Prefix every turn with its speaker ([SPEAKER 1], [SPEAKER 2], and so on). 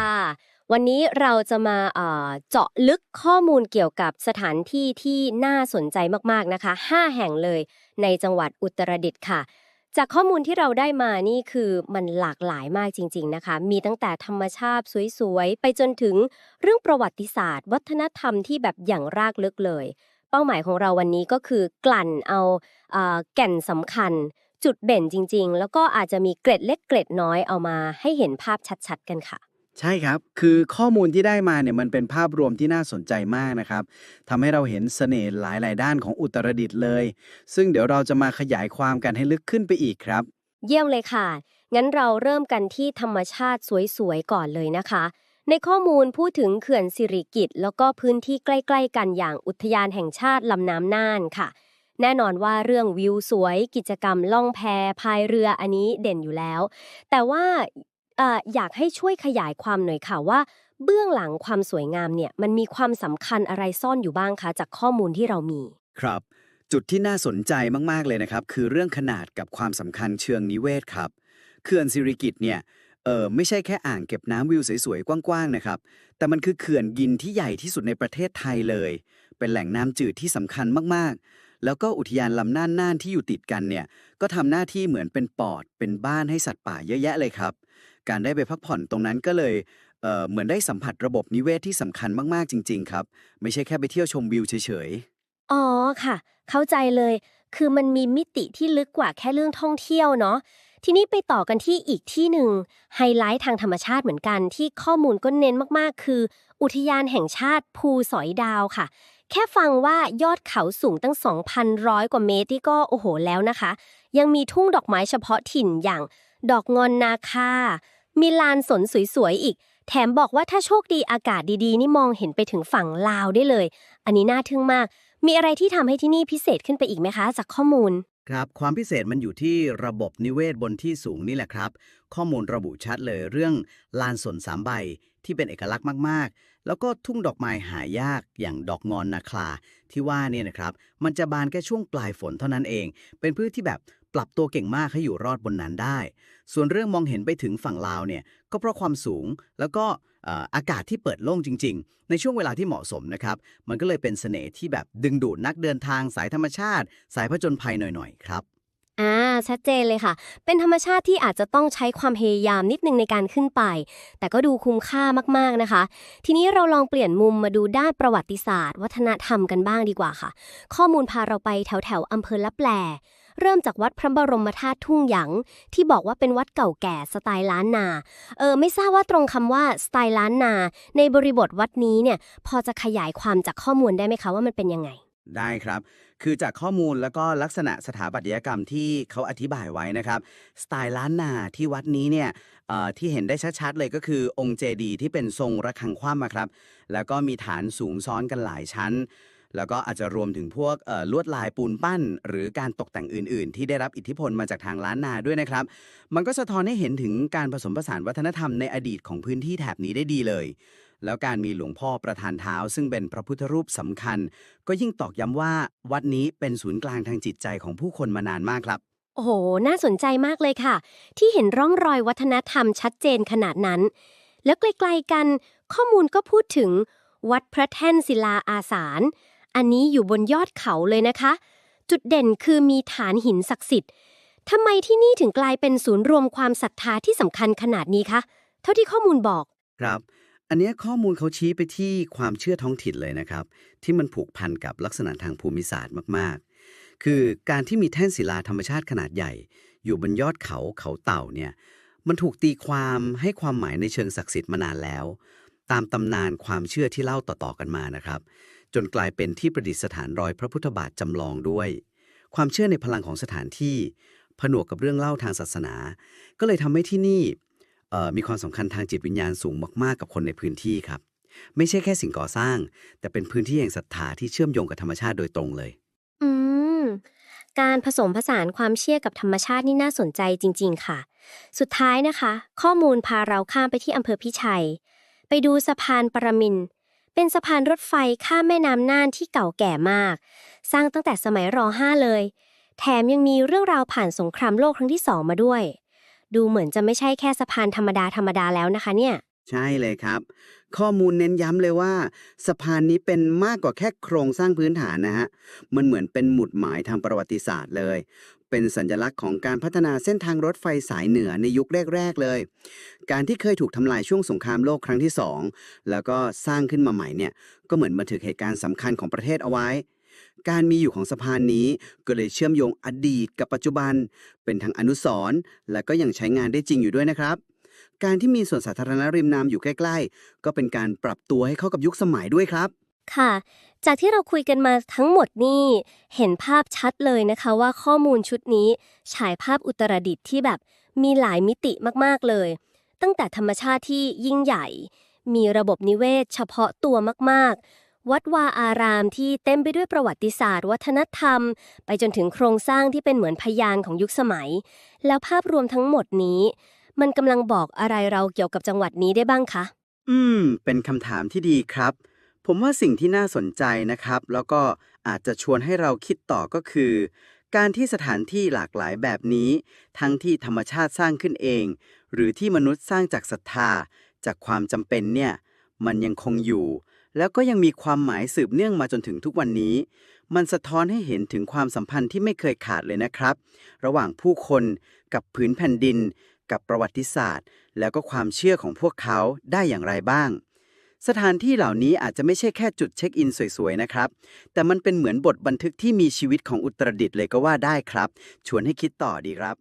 [SPEAKER 1] ค่ะ วันนี้เราจะมาเจาะลึกข้อมูลเกี่ยวกับสถานที่ที่น่าสนใจมากๆนะคะ 5 แห่งเลยในจังหวัดอุตรดิตถ์ค่ะ จากข้อมูลที่เราได้มานี่คือมันหลากหลายมากจริง ๆนะคะ มีตั้งแต่ธรรมชาติสวยๆ ไปจนถึงเรื่องประวัติศาสตร์ วัฒนธรรมที่แบบอย่างรากลึกเลย เป้าหมายของเราวันนี้ก็คือกลั่นเอาเอแก่นสำคัญจุดเด่นจริง ๆ แล้วก็อาจจะมีเกร็ดเล็กเกร็ดน้อยเอามาให้เห็นภาพชัด ๆ กันค่ะ
[SPEAKER 2] ใช่ครับ คือข้อมูลที่ได้มาเนี่ยมันเป็นภาพรวมที่น่าสนใจมากนะครับทำให้เราเห็นเสน่ห์หลาย ๆ ด้านของอุตรดิตถ์เลย ซึ่งเดี๋ยวเราจะมาขยายความกันให้ลึกขึ้นไปอีกครับ
[SPEAKER 1] เยี่ยมเลยค่ะ งั้นเราเริ่มกันที่ธรรมชาติสวย ๆ ก่อนเลยนะคะ ในข้อมูลพูดถึงเขื่อนสิริกิตแล้วก็พื้นที่ใกล้ ๆ กันอย่างอุทยานแห่งชาติลำน้ำน่านค่ะ แน่นอนว่าเรื่องวิวสวย กิจกรรมล่องแพพายเรืออันนี้เด่นอยู่แล้ว แต่ว่า ออยากให้ช่วยขยายความหน่อยค่ะว่า เบื้องหลังความสวยงามเนี่ยมันมีความสำคัญอะไรซ่อนอยู่บ้างคะ จากข้อมูลที่เรามี
[SPEAKER 2] ครับ จุดที่น่าสนใจมากๆเลยนะครับ คือเรื่องขนาดกับความสำคัญเชิงนิเวศครับเขื่อนสิริกิตเนี่ยเออไม่ใช่แค่อ่างเก็บน้ำวิวสวยๆ กว้างๆ นะครับ แต่มันคือเขื่อนกินที่ใหญ่ที่สุดในประเทศไทยเลย เป็นแหล่งน้ำจืดที่สำคัญมากๆ แล้วก็อุทยานลำน่านน่านที่อยู่ติดกันเนี่ย ก็ทำหน้าที่เหมือนเป็นปอด เป็นบ้านให้สัตว์ป่าเยอะแยะเลยครับ การได้ไปพักผ่อนตรงนั้นก็เลยเเหมือนได้สัมผัสระบบนิเวศที่สำคัญมากๆจริง ๆ ครับ ไม่ใช่แค่ไปเที่ยวชมวิวเฉยๆ
[SPEAKER 1] อ๋อค่ะ เข้าใจเลย คือมันมีมิติที่ลึกกว่าแค่เรื่องท่องเที่ยวเนาะทีนี้ไปต่อกันที่อีกที่หนึ่งไฮไลท์ทางธรรมชาติเหมือนกันที่ข้อมูลก็เน้นมากๆ คือ อุทยานแห่งชาติภูสอยดาวค่ะ แค่ฟังว่ายอดเขาสูงตั้ง 2,100 กว่าเมตรที่ก็โอ้โหแล้วนะคะ ยังมีทุ่งดอกไม้เฉพาะถิ่นอย่าง ดอกงอนนาคา มีลานสนสวยๆอีก แถมบอกว่าถ้าโชคดีอากาศดีๆ นี่มองเห็นไปถึงฝั่งลาวได้เลย อันนี้น่าทึ่งมาก มีอะไรที่ทำให้ที่นี่พิเศษขึ้นไปอีกไหมคะ จากข้อมูล
[SPEAKER 3] ครับ ความพิเศษมันอยู่ที่ระบบนิเวศบนที่สูงนี่แหละครับ ข้อมูลระบุชัดเลยเรื่องลานสนสามใบที่เป็นเอกลักษณ์มากๆ แล้วก็ทุ่งดอกไม้หายากอย่างดอกงอนนาคลาที่ว่าเนี่ยนะครับ มันจะบานแค่ช่วงปลายฝนเท่านั้นเอง เป็นพืชที่แบบ ปรับตัวเก่งมากให้อยู่รอดบนนั้นได้ ส่วนเรื่องมองเห็นไปถึงฝั่งลาวเนี่ยก็เพราะความสูงแล้วก็อากาศที่เปิดโล่งจริง ๆ ในช่วงเวลาที่เหมาะสมนะครับ มันก็เลยเป็นเสน่ห์ที่แบบดึงดูดนักเดินทางสายธรรมชาติ สายผจญภัยหน่อยๆ ครับ
[SPEAKER 1] อ่าชัดเจนเลยค่ะ เป็นธรรมชาติที่อาจจะต้องใช้ความพยายามนิดนึงในการขึ้นไป แต่ก็ดูคุ้มค่ามากๆนะคะ ทีนี้เราลองเปลี่ยนมุมมาดูด้านประวัติศาสตร์ วัฒนธรรมกันบ้างดีกว่าค่ะ ข้อมูลพาเราไปแถวแถวอำเภอละแปล เริ่มจากวัดพระบรมธาตุทุ่งหยางที่บอกว่าเป็นวัดเก่าแก่สไตล์ล้านนา เออไม่ทราบว่าตรงคำว่าสไตล์ล้านนา ในบริบทวัดนี้เนี่ยพอจะขยายความจากข้อมูลได้ไหมคะว่ามันเป็นยังไง
[SPEAKER 2] ได้ครับ คือจากข้อมูลแล้วก็ลักษณะสถาปัตยกรรมที่เขาอธิบายไว้นะครับ สไตล์ล้านนาที่วัดนี้เนี่ยที่เห็นได้ชัดๆเลยก็คือองค์เจดีย์ที่เป็นทรงระฆังคว่ำครับ แล้วก็มีฐานสูงซ้อนกันหลายชั้น แล้วก็อาจจะรวมถึงพวกลวดลายปูนปั้น หรือการตกแต่งอื่น ๆ ที่ได้รับอิทธิพลมาจากทางล้านนาด้วยนะครับ มันก็สะท้อนให้เห็นถึงการผสมผสานวัฒนธรรมในอดีตของพื้นที่แถบนี้ได้ดีเลย แล้วการมีหลวงพ่อประธานเท้า ซึ่งเป็นพระพุทธรูปสำคัญ ก็ยิ่งตอกย้ำว่าวัดนี้เป็นศูนย์กลางทางจิตใจของผู้คนมานานมากครับ
[SPEAKER 1] โอ้โห น่าสนใจมากเลยค่ะ ที่เห็นร่องรอยวัฒนธรรมชัดเจนขนาดนั้น แล้วไกลๆกัน ข้อมูลก็พูดถึง วัดพระแท่นศิลาอาสาร อันนี้อยู่บนยอดเขาเลยนะคะ จุดเด่นคือมีฐานหินศักดิ์สิทธิ์ทำไมที่นี่ถึงกลายเป็นศูนย์รวมความศรัทธาที่สำคัญขนาดนี้คะ เท่าที่ข้อมูลบอก
[SPEAKER 3] ครับ อันนี้ข้อมูลเขาชี้ไปที่ความเชื่อท้องถิ่นเลยนะครับ ที่มันผูกพันกับลักษณะทางภูมิศาสตร์มากๆ คือการที่มีแท่นศิลาธรรมชาติขนาดใหญ่ อยู่บนยอดเขาเขาเต่าเนี่ยมันถูกตีความให้ความหมายในเชิงศักดิ์สิทธิ์มานานแล้ว ตามตำนานความเชื่อที่เล่าต่อๆกันมานะครับ จนกลายเป็นที่ประดิษฐานรอยพระพุทธบาทจำลองด้วย ความเชื่อในพลังของสถานที่ ผนวกกับเรื่องเล่าทางศาสนา ก็เลยทำให้ที่นี่มีความสำคัญทางจิตวิญญาณสูงมาก ๆ กับคนในพื้นที่ครับ ไม่ใช่แค่สิ่งก่อสร้าง แต่เป็นพื้นที่แห่งศรัทธาที่เชื่อมโยงกับธรรมชาติโดยตรงเลย
[SPEAKER 1] อืม การผสมผสานความเชื่อกับธรรมชาตินี่น่าสนใจจริง ๆ ค่ะ สุดท้ายนะคะ ข้อมูลพาเราข้ามไปที่อำเภอพิชัย ไปดูสะพานปรมินท เป็นสะพานรถไฟข้ามแม่น้ำน่านที่เก่าแก่มาก สร้างตั้งแต่สมัยร5เลย แถมยังมีเรื่องราวผ่านสงครามโลกครั้งที่สองมาด้วย ดูเหมือนจะไม่ใช่แค่สะพานธรรมดาธรรมดาแล้วนะคะเนี่ย
[SPEAKER 3] ใช่เลยครับ ข้อมูลเน้นย้ำเลยว่า สะพานนี้เป็นมากกว่าแค่โครงสร้างพื้นฐานนะฮะ มันเหมือนเป็นหมุดหมายทางประวัติศาสตร์เลย เป็นสัญลักษณ์ของการพัฒนาเส้นทางรถไฟสายเหนือในยุคแรก ๆ เลย การที่เคยถูกทำลายช่วงสงครามโลกครั้งที่สองแล้วก็สร้างขึ้นมาใหม่เนี่ยก็เหมือนบันทึกเหตุการณ์สำคัญของประเทศเอาไว้ การมีอยู่ของสะพานนี้ก็เลยเชื่อมโยงอดีตกับปัจจุบัน เป็นทั้งอนุสรณ์และก็ยังใช้งานได้จริงอยู่ด้วยนะครับ การที่มีส่วนสาธารณะริมน้ำอยู่ใกล้ ๆ ก็เป็นการปรับตัวให้เข้ากับยุคสมัยด้วยครับ
[SPEAKER 1] ค่ะ จากที่เราคุยกันมาทั้งหมดนี่เห็นภาพชัดเลยนะคะว่าข้อมูลชุดนี้ ฉายภาพอุตรดิตถ์ที่แบบมีหลายมิติมากๆเลย ตั้งแต่ธรรมชาติที่ยิ่งใหญ่ มีระบบนิเวศ เฉพาะตัวมากๆ วัดวาอารามที่เต็มไปด้วยประวัติศาสตร์ วัฒนธรรม ไปจนถึงโครงสร้างที่เป็นเหมือนพยานของยุคสมัย แล้วภาพรวมทั้งหมดนี้ มันกำลังบอกอะไรเราเกี่ยวกับจังหวัดนี้ได้บ้างคะ
[SPEAKER 3] อืม เป็นคำถามที่ดีครับ ผมว่าสิ่งที่น่าสนใจนะครับ แล้วก็อาจจะชวนให้เราคิดต่อก็คือ การที่สถานที่หลากหลายแบบนี้ ทั้งที่ธรรมชาติสร้างขึ้นเอง หรือที่มนุษย์สร้างจากศรัทธา จากความจำเป็นเนี่ยมันยังคงอยู่ แล้วก็ยังมีความหมายสืบเนื่องมาจนถึงทุกวันนี้ มันสะท้อนให้เห็นถึงความสัมพันธ์ที่ไม่เคยขาดเลยนะครับ ระหว่างผู้คนกับผืนแผ่นดิน กับประวัติศาสตร์ แล้วก็ความเชื่อของพวกเขาได้อย่างไรบ้าง สถานที่เหล่านี้อาจจะไม่ใช่แค่จุดเช็คอินสวยๆนะครับ แต่มันเป็นเหมือนบทบันทึกที่มีชีวิตของอุตรดิตถ์เลยก็ว่าได้ครับ ชวนให้คิดต่อดีครับ